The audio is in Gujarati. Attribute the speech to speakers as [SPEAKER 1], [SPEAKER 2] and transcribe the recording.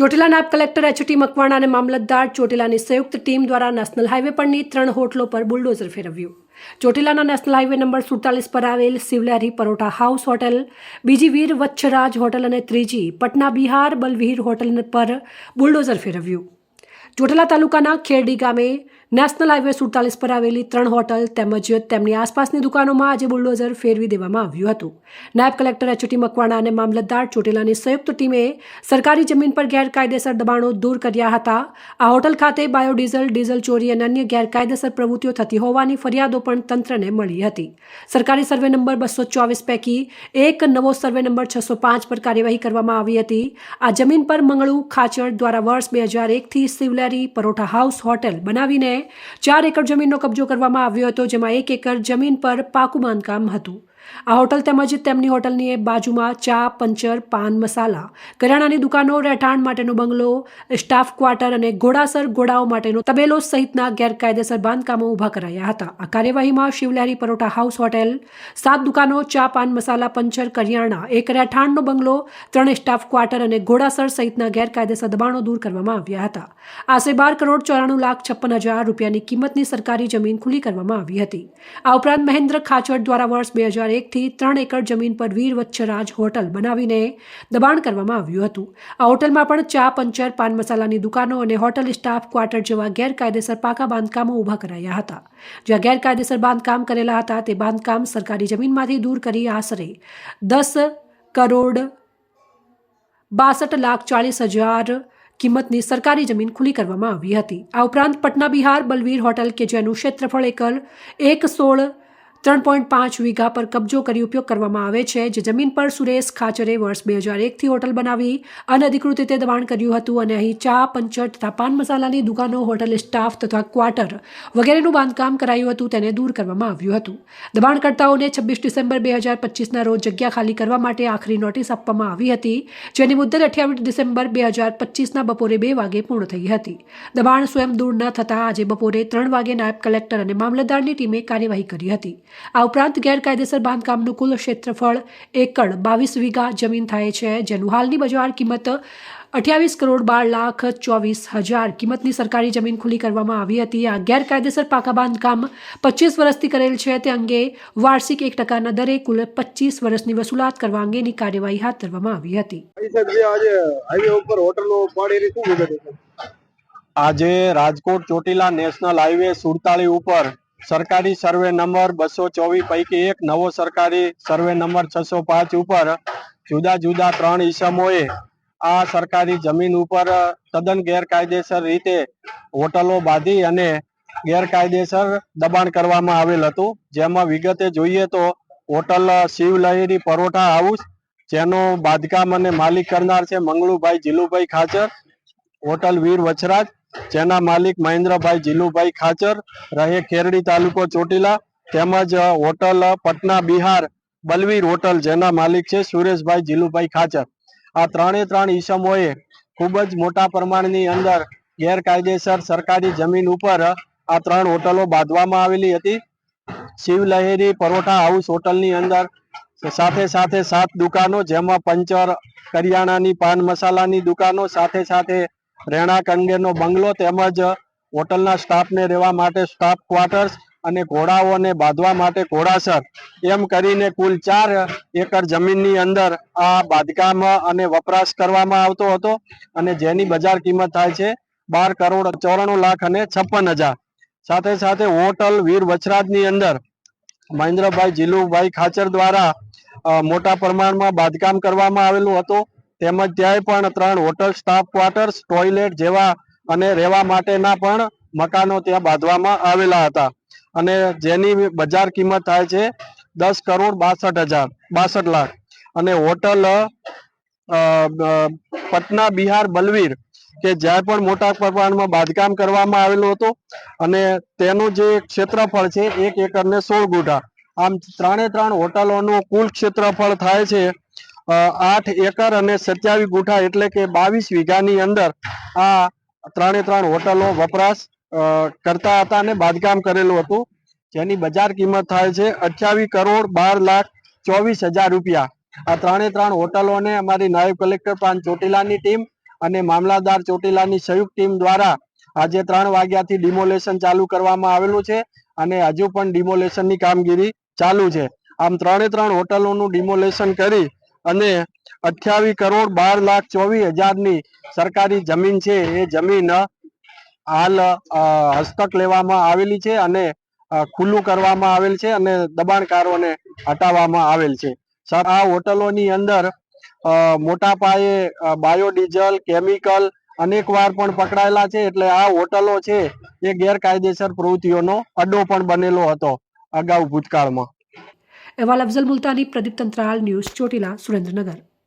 [SPEAKER 1] ચોટીલા નાયબ કલેક્ટર એચટી મકવાણા અને મામલતદાર ચોટીલાની સંયુક્ત ટીમ દ્વારા નેશનલ હાઈવે પરની ત્રણ હોટલો પર બુલડોઝર ફેરવ્યું. ચોટીલાના નેશનલ હાઈવે નંબર સુડતાલીસ પર આવેલ સિવલેરી પરોઠા હાઉસ હોટેલ, બીજી વીર વચ્છરાજ હોટેલ અને ત્રીજી પટના બિહાર બલવીર હોટેલ પર બુલડોઝર ફેરવ્યું. ચોટીલા તાલુકાના ખેરડી ગામે નેશનલ હાઈવે સુડતાલીસ પર આવેલી ત્રણ હોટલ તેમજ તેમની આસપાસની દુકાનોમાં આજે બુલડોઝર ફેરવી દેવામાં આવ્યું હતું. નાયબ કલેક્ટર એચટી મકવાણા અને મામલતદાર ચોટીલાની સંયુક્ત ટીમે સરકારી જમીન પર ગેરકાયદેસર દબાણો દૂર કર્યા હતા. આ હોટલ ખાતે બાયોડીઝલ, ડીઝલ ચોરી અને અન્ય ગેરકાયદેસર પ્રવૃત્તિઓ થતી હોવાની ફરિયાદો પણ તંત્રને મળી હતી. સરકારી સર્વે નંબર બસો ચોવીસ પૈકી એક નવો સર્વે નંબર છસો પાંચ પર કાર્યવાહી કરવામાં આવી હતી. આ જમીન પર મંગળુ ખાચર દ્વારા વર્ષ બે હજાર એકથી સિવલેરી, પરોઠા હાઉસ હોટેલ બનાવીને ચાર એકર જમીનનો કબજો કરવામાં આવ્યો હતો, જેમાં એક એકર જમીન પર પાકું બાંધકામ હતું. આ હોટલ તેમજ તેમની હોટલની બાજુમાં ચા, પંચર, પાન, મસાલા, કરિયાણાની દુકાનો, રહેઠાણ માટેનો બંગલો, સ્ટાફ ક્વાર્ટર અને ઘોડાસર ઘોડાઓ માટેનો તબેલો સહિતના ગેરકાયદેસર બાંધકામો ઊભા કરાયા હતા. આ કાર્યવાહીમાં શિવલહેરી પરોઠા હાઉસ હોટેલ, સાત દુકાનો, ચા, પાન, મસાલા, પંચર, કરિયાણા, એક રહેઠાણનો બંગલો, ત્રણ સ્ટાફ ક્વાર્ટર અને ઘોડાસર સહિતના ગેરકાયદેસર દબાણો દૂર કરવામાં આવ્યા હતા. આશરે બાર કરોડ ચોરાણું લાખ છપ્પન હજાર રૂપિયાની કિંમતની સરકારી જમીન ખુલ્લી કરવામાં આવી હતી. આ ઉપરાંત મહેન્દ્ર ખાચર દ્વારા વર્ષ બે હજાર એકથી ત્રણ એકર જમીન પર વીર વચ્છરાજ હોટલ બનાવીને દબાણ કરવામાં આવ્યું હતું. આ હોટલમાં પણ ચા, પંચર, પાન મસાલાની દુકાનો અને હોટલ સ્ટાફ ક્વાર્ટર જેવા ગેરકાયદેસર પાકા બાંધકામો ઊભા કરાયા હતા. જ્યાં ગેરકાયદેસર બાંધકામ કરેલા હતા, તે બાંધકામ સરકારી જમીનમાંથી દૂર કરી આશરે દસ કરોડ બાસઠ લાખ ચાલીસ હજાર કિંમતની સરકારી જમીન ખુલ્લી કરવામાં આવી હતી. આ ઉપરાંત પટના બિહાર બલવીર હોટલ કે જેનું ક્ષેત્રફળ એકર એક સોળ ત્રણ પોઈન્ટ પાંચ વીઘા પર કબજો કરી ઉપયોગ કરવામાં આવે છે, જે જમીન પર સુરેશ ખાચરે વર્ષ બે હજાર એકથી હોટલ બનાવી અનધિકૃત રીતે દબાણ કર્યું હતું અને અહીં ચા, પંચર તથા પાન મસાલાની દુકાનો, હોટલ સ્ટાફ તથા ક્વાર્ટર વગેરેનું બાંધકામ કરાયું હતું, તેને દૂર કરવામાં આવ્યું હતું. દબાણકર્તાઓને છવ્વીસ ડિસેમ્બર બે હજાર પચીસના રોજ જગ્યા ખાલી કરવા માટે આખરી નોટિસ આપવામાં આવી હતી, જેની મુદ્દત અઠ્યાવીસ ડિસેમ્બર બે હજાર પચીસના બપોરે બે વાગે પૂર્ણ થઈ હતી. દબાણ સ્વયં દૂર ન થતાં આજે બપોરે ત્રણ વાગે નાયબ કલેક્ટર અને મામલતદારની ટીમે કાર્યવાહી કરી હતી. આ ઉપરાંત ગેરકાયદેસર બાંધકામનું કુલ ક્ષેત્રફળ એકડ બાવીસ વીઘા જમીન થાય છે જેનું હાલની બજાર કિંમત અઠ્યાવીસ કરોડ બાર લાખ ચોવીસ હજાર કિંમતની સરકારી જમીન ખુલ્લી કરવામાં આવી હતી. આ ગેરકાયદેસર પાકા બાંધકામ પચીસ વર્ષથી કરેલ છે. તે અંગે વાર્ષિક એક ટકાના દરે કુલ પચીસ વર્ષની વસૂલાત કરવા અંગેની કાર્યવાહી હાથ ધરવામાં આવી હતી.
[SPEAKER 2] આજે હાઈવે ઉપર હોટલો પાડી રહી શું વિગત છે?
[SPEAKER 3] આજે રાજકોટ ચોટીલા નેશનલ હાઈવે સુડતાળી ઉપર સરકારી સર્વે નંબર બસો ચોવીસ પૈકી એક નવો સરકારી સર્વે નંબર છસો પાંચ ઉપર જુદા જુદા ત્રણ ઈસમોએ આ સરકારી જમીન ઉપર તદ્દન ગેરકાયદેસર રીતે હોટલો બાંધી અને ગેરકાયદેસર દબાણ કરવામાં આવેલ હતું. જેમાં વિગતે જોઈએ તો હોટલ શિવલહેરી પરોઠા હાઉસ, જેનું બાંધકામ અને માલિક કરનાર છે મંગળુભાઈ જીલુભાઈ ખાચર, હોટલ વીર વછરાજ જેના માલિક મહેન્દ્રભાઈ જીલુભાઈ ખાચર રહે ખેરડી તાલુકો ચોટીલા તેમજ હોટલ પટના બિહાર બલવીર હોટલ જેના માલિક છે સુરેશભાઈ જીલુભાઈ ખાચર. આ ત્રણે ત્રણ ઈસમોએ ખૂબ જ મોટા પ્રમાણની અંદર ગેરકાયદેસર સરકારી જમીન ઉપર આ ત્રણ હોટલો બાંધવામાં આવેલી હતી. શિવલહેરી પરોઠા હાઉસ હોટલની અંદર સાથે સાથે સાત દુકાનો જેમાં પંચર, કરિયાણાની પાન મસાલાની દુકાનો સાથે સાથે રહેણાંક અંગેનો બંગલો તેમજ હોટલના સ્ટાફને રહેવા માટે સ્ટાફ ક્વાર્ટર્સ અને ઘોડાઓને બાંધવા માટે ઘોડાસર. એમ કરીને કુલ ચાર એકર જમીનની અંદર આ બાંધકામ અને વપરાશ કરવામાં આવતો હતો અને જેની બજાર કિંમત થાય છે બાર કરોડ ચોરાણું લાખ અને છપ્પન હજાર. સાથે સાથે હોટલ વીર વચરાજની અંદર મહેન્દ્રભાઈ જીલુભાઈ ખાચર દ્વારા મોટા પ્રમાણમાં બાંધકામ કરવામાં આવેલું હતું. તેમજ ત્યાંય પણ ત્રણ હોટલ, સ્ટાફ ક્વાર્ટર્સ, ટોયલેટ જેવા અને રહેવા માટેના પણ મકાનો ત્યાં બાંધવામાં આવેલા હતા. અને જેની બજાર કિંમત થાય છે દસ કરોડ બાસઠ હજાર, બાસઠ લાખ. અને હોટલ પટના, બિહાર, બલવીર કે જ્યાં પણ મોટા પ્રમાણમાં બાંધકામ કરવામાં આવેલું હતું અને તેનું જે ક્ષેત્રફળ છે એક એકરને સોળ ગુઠા. આમ ત્રણે ત્રણ હોટલોનું કુલ ક્ષેત્રફળ થાય છે આઠ એકર અને સત્યાવીસ ગુઠા એટલે કે બાવીસ વીઘાની અંદર આ ત્રણે ત્રણ હોટલો વપરાશ કરતા હતા અને બાંધકામ કરેલું હતું. જેની બજાર કિંમત થાય છે અઠ્યાવીસ કરોડ બાર લાખ ચોવીસ હજાર રૂપિયા. આ ત્રણે ત્રણ હોટલોને અમારી નાયબ કલેક્ટર પ્રાંત ચોટીલાની ટીમ અને મામલાદાર ચોટીલાની સંયુક્ત ટીમ દ્વારા આજે ત્રણ વાગ્યાથી ડિમોલેશન ચાલુ કરવામાં આવેલું છે અને હજુ પણ ડિમોલેશનની કામગીરી ચાલુ છે. આમ ત્રણે ત્રણ હોટલોનું ડિમોલેશન કરી અને અઠ્યાવીસ કરોડ બાર લાખ ચોવીસ હજારની સરકારી જમીન છે. એ જમીન હાલ હસ્તક લેવામાં આવેલી છે અને ખુલ્લું કરવામાં આવેલ છે અને દબાણકારોને હટાવવામાં આવેલ છે. સર, આ હોટલોની અંદર મોટા પાયે બાયોડીઝલ, કેમિકલ અનેક વાર પણ પકડાયેલા છે. એટલે આ હોટલો છે એ ગેરકાયદેસર પ્રવૃત્તિઓનો અડ્ડો પણ બનેલો હતો અગાઉ ભૂતકાળમાં.
[SPEAKER 1] अहवाल अफजल मुलतानी प्रदीप तंत्राल न्यूज चोटीला सुरेंद्रनगर.